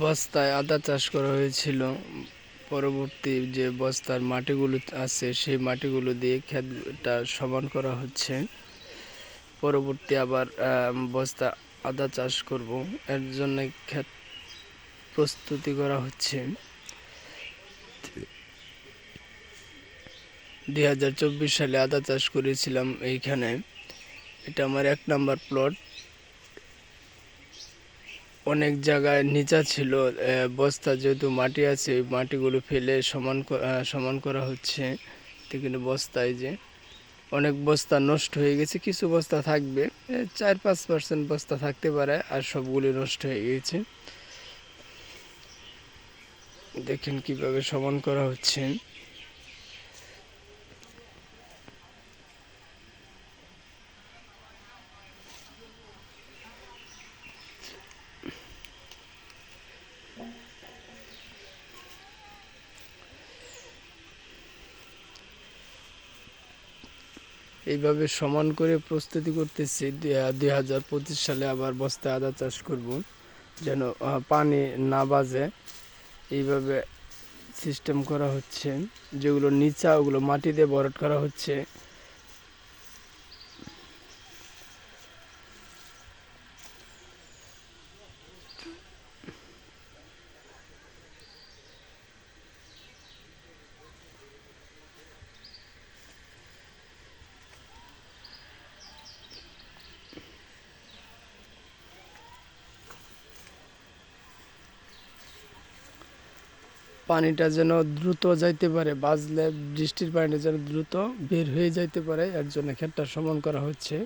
বস্তায় আদা চাষ করা হয়েছিল। পরবর্তী যে বস্তার মাটিগুলো আছে, সেই মাটিগুলো দিয়ে ক্ষেতটা সমান করা হচ্ছে। পরবর্তী আবার বস্তা আদা চাষ করব। এর জন্য ক্ষেত প্রস্তুতি করা হচ্ছে। দুই হাজার চব্বিশ সালে আদা চাষ করেছিলাম এইখানে। এটা আমার এক নাম্বার প্লট অনেক জায়গায় নিচা ছিল বস্তা যেহেতু মাটি আছে মাটিগুলো ফেলে সমান সমান করা হচ্ছে। কিন্তু বস্তায় যে, অনেক বস্তা নষ্ট হয়ে গেছে, কিছু বস্তা থাকবে চার পাঁচ পার্সেন্ট বস্তা থাকতে পারে, আর সবগুলি নষ্ট হয়ে গেছে দেখেন কীভাবে সমান করা হচ্ছে। এইভাবে সমান করে প্রস্তুতি করতেছি। দুই হাজার পঁচিশ সালে আবার বস্তায় আদা চাষ করব। যেন পানি না বাজে। এইভাবে সিস্টেম করা হচ্ছে। যেগুলো নিচা, ওগুলো মাটি দিয়ে বরট করা হচ্ছে। পানিটা যেন দ্রুত যাইতে পারে, বাজলে বৃষ্টির পানিটা যেন দ্রুত বের হয়ে যাইতে পারে, এর জন্য ক্ষেতটা সমান করা হচ্ছে।